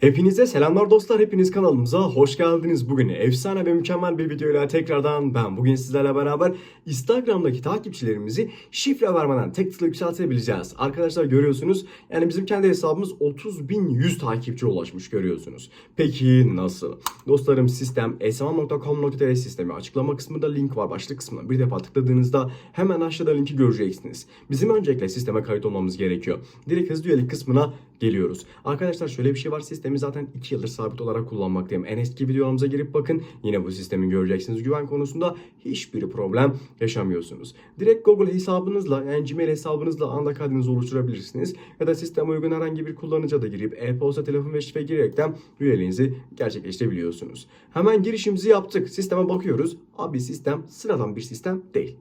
Hepinize selamlar dostlar. Hepiniz kanalımıza hoş geldiniz. Bugün efsane ve mükemmel bir videoyla tekrardan ben bugün sizlerle beraber Instagram'daki takipçilerimizi şifre vermeden tek tıkla yükseltebileceğiz. Arkadaşlar görüyorsunuz yani bizim kendi hesabımız 30.100 takipçi ulaşmış görüyorsunuz. Peki nasıl? Dostlarım sistem esma.com.tr sistemi açıklama kısmında link var başlık kısmına. Bir defa tıkladığınızda hemen aşağıda linki göreceksiniz. Bizim öncelikle sisteme kayıt olmamız gerekiyor. Direkt hızlı üyelik kısmına geliyoruz. Arkadaşlar şöyle bir şey var. Sistemi zaten 2 yıldır sabit olarak kullanmaktayım. En eski videolarımıza girip bakın. Yine bu sistemi göreceksiniz. Güven konusunda hiçbir problem yaşamıyorsunuz. Direkt Google hesabınızla yani Gmail hesabınızla anda kaydınızı oluşturabilirsiniz. Ya da sisteme uygun herhangi bir kullanıcıya da girip e-posta, telefon ve şifre girerekten üyeliğinizi gerçekleştirebiliyorsunuz. Hemen girişimizi yaptık. Sisteme bakıyoruz. Abi sistem sıradan bir sistem değil.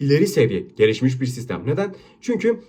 İleri seviye gelişmiş bir sistem. Neden? Çünkü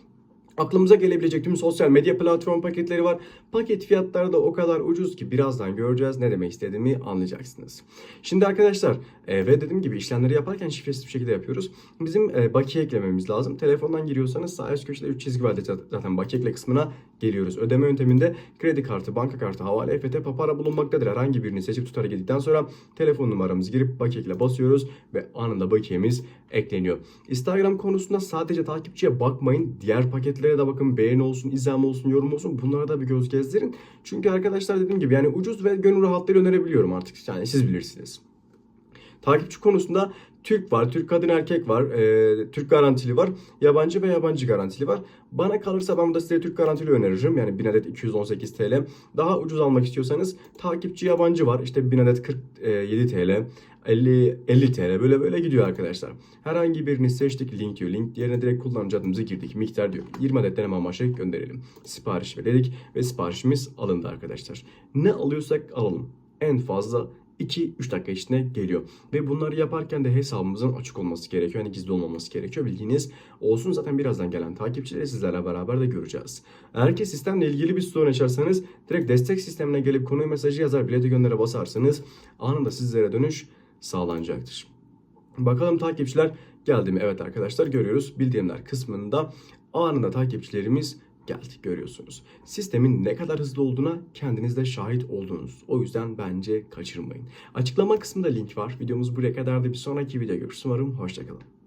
Aklımıza gelebilecek tüm sosyal medya platform paketleri var. Paket fiyatları da o kadar ucuz ki birazdan göreceğiz ne demek istediğimi anlayacaksınız. Şimdi arkadaşlar e, ve dediğim gibi işlemleri yaparken şifresiz bir şekilde yapıyoruz. Bizim e, bakiye eklememiz lazım. Telefondan giriyorsanız sağ üst köşede 3 çizgi var zaten bakiye ekle kısmına geliyoruz. Ödeme yönteminde kredi kartı, banka kartı, havale, EFT, papara bulunmaktadır. Herhangi birini seçip tutara girdikten sonra telefon numaramızı girip bakiye ekle basıyoruz ve anında bakiyemiz ekleniyor. Instagram konusunda sadece takipçiye bakmayın. Diğer paketlere de bakın. Beğeni olsun, izlenme olsun, yorum olsun. Bunlara da bir göz gezdirin. Çünkü arkadaşlar dediğim gibi yani ucuz ve gönül rahatlığı önerebiliyorum artık. Yani siz bilirsiniz. Takipçi konusunda Türk var, Türk kadın erkek var, e, Türk garantili var, yabancı ve yabancı garantili var. Bana kalırsa ben burada size Türk garantili öneririm. Yani 1000 adet 218 TL. Daha ucuz almak istiyorsanız takipçi yabancı var. İşte 1000 adet 47 TL. 50, 50 TL böyle böyle gidiyor arkadaşlar. Herhangi birini seçtik link diyor. Link yerine direkt kullanıcı adımızı girdik. Miktar diyor. 20 adet deneme amaçlı gönderelim. Sipariş verelim ve siparişimiz alındı arkadaşlar. Ne alıyorsak alalım. En fazla 2-3 dakika içinde geliyor. Ve bunları yaparken de hesabımızın açık olması gerekiyor. Yani gizli olmaması gerekiyor. Bilginiz olsun. Zaten birazdan gelen takipçileri sizlerle beraber de göreceğiz. Eğer ki sistemle ilgili bir sorun yaşarsanız direkt destek sistemine gelip konuyu mesajı yazar bileti göndere basarsanız anında sizlere dönüş sağlanacaktır. Bakalım takipçiler geldi mi? Evet arkadaşlar görüyoruz. Bildirimler kısmında anında takipçilerimiz geldi görüyorsunuz. Sistemin ne kadar hızlı olduğuna kendiniz de şahit oldunuz. O yüzden bence kaçırmayın. Açıklama kısmında link var. Videomuz buraya kadardı. Bir sonraki video görüşürüz. Umarım hoşçakalın.